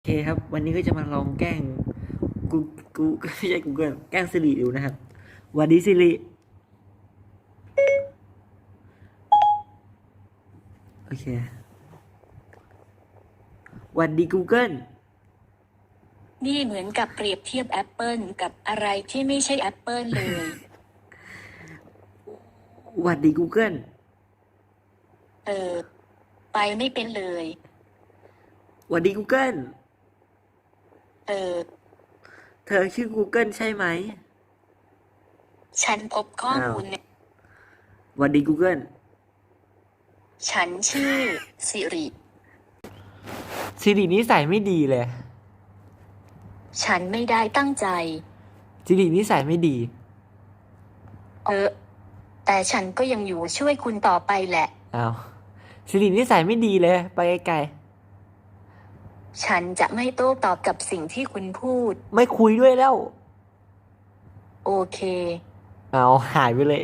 โอเคครับ วันนี้ก็จะมาลองแกล้งกูกูไม่ใช่กูเกิลแกล้งสิริดูนะครับหวันดีสิริโอเคหวันดี Google นี่เหมือนกับเปรียบเทียบแอปเปิลกับอะไรที่ไม่ใช่แอปเปิลเลยหวันดี Google เออ ไปไม่เป็นเลยหวันดี Google เออเธอชื่อ Google ใช่ไหม ฉันพบข้อมูลเนี่ยหวันดี Google ฉันชื่อสิริ สิรินิสัยไม่ดีเลย ฉันไม่ได้ตั้งใจ สิรินิสัยไม่ดี เออ แต่ฉันก็ยังอยู่ช่วยคุณต่อไปแหละ อ้าว สิรินิสัยไม่ดีเลย ไปไกล ฉันจะไม่โต้ตอบกับสิ่งที่คุณพูดๆไม่คุยด้วยแล้ว โอเค เอาหายไปเลย